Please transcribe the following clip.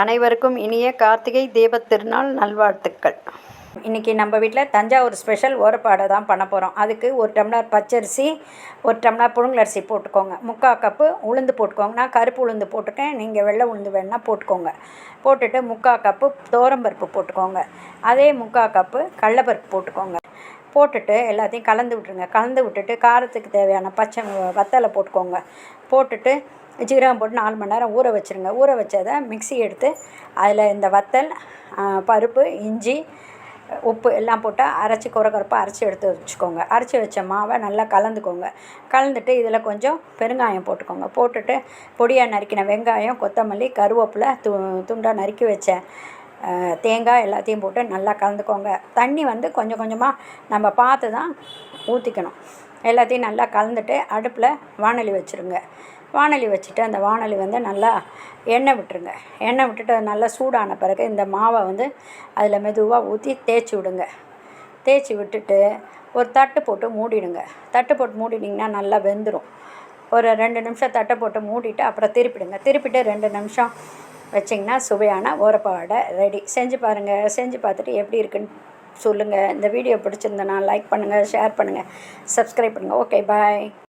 அனைவருக்கும் இனிய கார்த்திகை தீபத் திருநாள் நல்வாழ்த்துக்கள். இன்றைக்கி நம்ம வீட்டில் தஞ்சாவூர் ஸ்பெஷல் ஓரப்பாடை தான் பண்ண போகிறோம் அதுக்கு ஒரு டம்ளர் பச்சரிசி ஒரு டம்ளர் புழுங்கலரிசி போட்டுக்கோங்க. முக்கால் கப்பு உளுந்து போட்டுக்கோங்க. நான் கருப்பு உளுந்து போட்டுக்கேன் நீங்கள் வெள்ளை உளுந்து வேணால் போட்டுக்கோங்க. போட்டுட்டு முக்கால் கப்பு தோரம்பருப்பு போட்டுக்கோங்க. அதே முக்கால் கப்பு கடலப்பருப்பு போட்டுக்கோங்க. போட்டுட்டு எல்லாத்தையும் கலந்து விட்டுருங்க. கலந்து விட்டுட்டு காரத்துக்கு தேவையான பச்சை வத்தலை போட்டுக்கோங்க. போட்டுட்டு ஜீரகம் போட்டு நாலு மணி நேரம் ஊற வச்சுருங்க. ஊற வச்சதை மிக்ஸி எடுத்து அதில் இந்த வத்தல் பருப்பு இஞ்சி உப்பு எல்லாம் போட்டு அரைச்சி குறக்குறப்பாக அரைச்சி எடுத்து வச்சுக்கோங்க. அரைச்சி வச்ச மாவை நல்லா கலந்துக்கோங்க. கலந்துட்டு இதில் கொஞ்சம் பெருங்காயம் போட்டுக்கோங்க. போட்டுட்டு பொடியாக நறுக்கின வெங்காயம் கொத்தமல்லி கருவேப்பிலை து துண்டாக நறுக்கி வச்ச தேங்காய் எல்லாத்தையும் போட்டு நல்லா கலந்துக்கோங்க. தண்ணி வந்து கொஞ்சம் கொஞ்சமாக நம்ம பார்த்து தான் ஊற்றிக்கணும் எல்லாத்தையும் நல்லா கலந்துட்டு அடுப்பில் வானொலி வச்சுருங்க. வாணலி வச்சுட்டு அந்த வாணலி வந்து நல்லா எண்ணெய் விட்டுருங்க. எண்ணெய் விட்டுட்டு நல்லா சூடான பிறகு இந்த மாவை வந்து அதில் மெதுவாக ஊற்றி தேய்ச்சி விடுங்க. தேய்ச்சி விட்டுட்டு ஒரு தட்டு போட்டு மூடிடுங்க. தட்டு போட்டு மூடினிங்கன்னா நல்லா வெந்துடும் ஒரு ரெண்டு நிமிஷம் தட்டை போட்டு மூடிட்டு அப்புறம் திருப்பிடுங்க. திருப்பிட்டு ரெண்டு நிமிஷம் வச்சிங்கன்னா சுவையான ஓரப்பாடை ரெடி. செஞ்சு பாருங்கள் செஞ்சு பார்த்துட்டு எப்படி இருக்குன்னு சொல்லுங்கள் இந்த வீடியோ பிடிச்சிருந்தனா லைக் பண்ணுங்கள் ஷேர் பண்ணுங்கள் சப்ஸ்கிரைப் பண்ணுங்கள் ஓகே பாய்